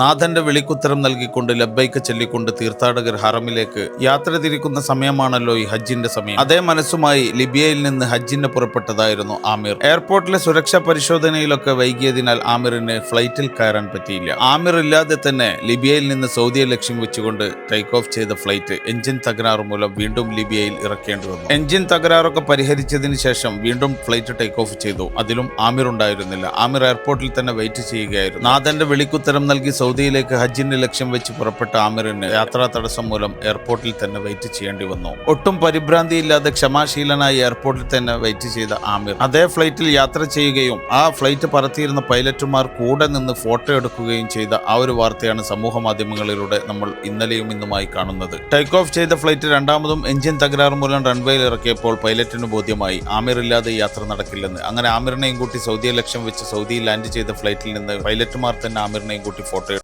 നാഥന്റെ വിളിക്കുത്തരം നൽകിക്കൊണ്ട് ലബ്ബൈക്ക് ചൊല്ലിക്കൊണ്ട് തീർത്ഥാടകർ ഹറമിലേക്ക് യാത്ര തിരിക്കുന്ന സമയമാണല്ലോ ഈ ഹജ്ജിന്റെ സമയം. അതേ മനസ്സുമായി ലിബിയയിൽ നിന്ന് ഹജ്ജിന് പുറപ്പെട്ടതായിരുന്നു ആമിർ. എയർപോർട്ടിലെ സുരക്ഷാ പരിശോധനയിലൊക്കെ വൈകിയതിനാൽ ആമിറിന് ഫ്ലൈറ്റിൽ കയറാൻ പറ്റിയില്ല. ആമിർ ഇല്ലാതെ തന്നെ ലിബിയയിൽ നിന്ന് സൗദിയെ ലക്ഷ്യം വെച്ചുകൊണ്ട് ടേക്ക് ഓഫ് ചെയ്ത ഫ്ലൈറ്റ് എഞ്ചിൻ തകരാറ് മൂലം വീണ്ടും ലിബിയയിൽ ഇറക്കേണ്ടി വന്നു. എഞ്ചിൻ തകരാറൊക്കെ പരിഹരിച്ചതിന് ശേഷം വീണ്ടും ഫ്ലൈറ്റ് ടേക്ക് ഓഫ് ചെയ്തു. അതിലും ആമിർ ഉണ്ടായിരുന്നില്ല. ആമിർ എയർപോർട്ടിൽ തന്നെ വെയിറ്റ് ചെയ്യുകയായിരുന്നു. നാഥന്റെ വിളിക്കുത്തരം നൽകി സൗദിയിലേക്ക് ഹജ്ജിന് ലക്ഷ്യം വെച്ച് പുറപ്പെട്ട ആമിറിന് യാത്രാ തടസ്സം മൂലം എയർപോർട്ടിൽ തന്നെ വെയിറ്റ് ചെയ്യേണ്ടി വന്നു. ഒട്ടും പരിഭ്രാന്തിയില്ലാതെ ക്ഷമാശീലനായി എയർപോർട്ടിൽ തന്നെ വെയിറ്റ് ചെയ്ത ആമിർ അതേ ഫ്ലൈറ്റിൽ യാത്ര ചെയ്യുകയും ആ ഫ്ലൈറ്റ് പറത്തിയിരുന്ന പൈലറ്റുമാർ കൂടെ നിന്ന് ഫോട്ടോ എടുക്കുകയും ചെയ്ത ആ ഒരു വാർത്തയാണ് സമൂഹ മാധ്യമങ്ങളിലൂടെ നമ്മൾ ഇന്നലെയും ഇന്നുമായി കാണുന്നത്. ടേക്ക് ഓഫ് ചെയ്ത ഫ്ലൈറ്റ് രണ്ടാമതും എഞ്ചിൻ തകരാറ് മൂലം റൺവേയിൽ ഇറക്കിയപ്പോൾ പൈലറ്റിന് ബോധ്യമായി ആമിർ ഇല്ലാതെ യാത്ര നടക്കില്ലെന്ന്. അങ്ങനെ ആമിറിനെയും കൂട്ടി സൗദിയെ ലക്ഷ്യം വെച്ച് സൗദിയിൽ ലാൻഡ് ചെയ്ത ഫ്ലൈറ്റിൽ നിന്ന് പൈലറ്റുമാർ തന്നെ ആമിറിനെയും കൂട്ടി ഫോട്ടോ